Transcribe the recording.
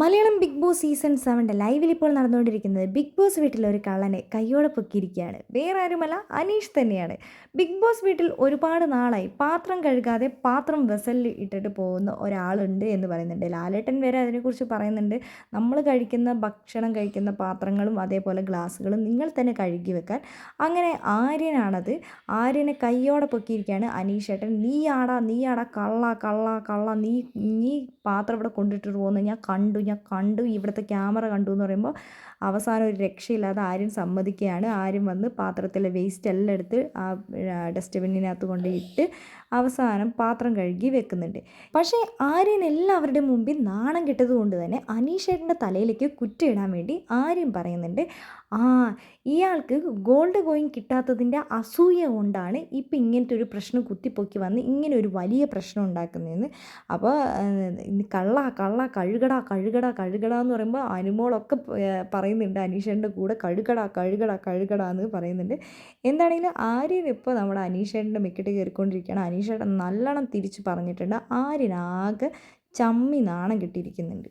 Malayalam big boss season സെവന്റെ ലൈവിൽ ഇപ്പോൾ നടന്നുകൊണ്ടിരിക്കുന്നത് ബിഗ് ബോസ് വീട്ടിൽ ഒരു കള്ളനെ കയ്യോടെ പൊക്കിയിരിക്കുകയാണ്. വേറെ ആരുമല്ല അനീഷ് തന്നെയാണ്. ബിഗ് ബോസ് വീട്ടിൽ ഒരുപാട് നാളായി പാത്രം കഴുകാതെ പാത്രം വെസലിൽ ഇട്ടിട്ട് പോകുന്ന ഒരാളുണ്ട് എന്ന് പറയുന്നുണ്ട്. ലാലേട്ടൻ വരെ അതിനെക്കുറിച്ച് പറയുന്നുണ്ട്. നമ്മൾ കഴിക്കുന്ന ഭക്ഷണം കഴിക്കുന്ന പാത്രങ്ങളും അതേപോലെ ഗ്ലാസ്സുകളും നിങ്ങൾ തന്നെ കഴുകി വെക്കാൻ. അങ്ങനെ ആര്യനാണത്. ആര്യനെ കയ്യോടെ പൊക്കിയിരിക്കുകയാണ് അനീഷ് ഏട്ടൻ. നീ ആടാ നീ ആടാ കള്ള കള്ള കള്ള നീ നീ പാത്രം ഇവിടെ കൊണ്ടിട്ടിട്ട് പോകുന്നത് ഞാൻ കണ്ടു. ഞാൻ കണ്ടു ഇവിടുത്തെ ക്യാമറ കണ്ടു എന്ന് പറയുമ്പോൾ അവസാനം ഒരു രക്ഷയില്ലാതെ ആരും സമ്മതിക്കുകയാണ്. ആരും വന്ന് പാത്രത്തിലെ വേസ്റ്റ് എല്ലാം എടുത്ത് ആ ഡസ്റ്റ്ബിന്നിനകത്ത് കൊണ്ട് ഇട്ട് അവസാനം പാത്രം കഴുകി വെക്കുന്നുണ്ട്. പക്ഷേ ആര്യൻ എല്ലാവരുടെ മുമ്പിൽ നാണം കിട്ടത് കൊണ്ട് തന്നെ അനീഷേട്ടന്റെ തലയിലേക്ക് കുറ്റിയിടാൻ വേണ്ടി ആര്യം പറയുന്നുണ്ട് ആ ഇയാൾക്ക് ഗോൾഡ് കോയിൻ കിട്ടാത്തതിന്റെ അസൂയ കൊണ്ടാണ് ഇപ്പം ഇങ്ങനത്തെ ഒരു പ്രശ്നം കുത്തിപ്പൊക്കി വന്ന് ഇങ്ങനെ ഒരു വലിയ പ്രശ്നം ഉണ്ടാക്കുന്നതെന്ന്. അപ്പോൾ കള്ള കള്ള കഴുകട കഴുകട കഴുകട എന്ന് പറയുമ്പോൾ അനുമോളൊക്കെ പറയുന്നുണ്ട് അനീഷേന്റെ കൂടെ കഴുകട കഴുകട കഴുകട എന്ന് പറയുന്നുണ്ട്. എന്താണെങ്കിലും ആര്യൻ ഇപ്പോൾ നമ്മുടെ അനീഷേന്റെ മിക്കട്ട് കയറിക്കൊണ്ടിരിക്കുകയാണ്. അനീഷേട്ടൻ നല്ലോണം തിരിച്ച് പറഞ്ഞിട്ടുണ്ട്. ആര്യനാകെ ചമ്മി നാണം കെട്ടിയിരിക്കുന്നുണ്ട്.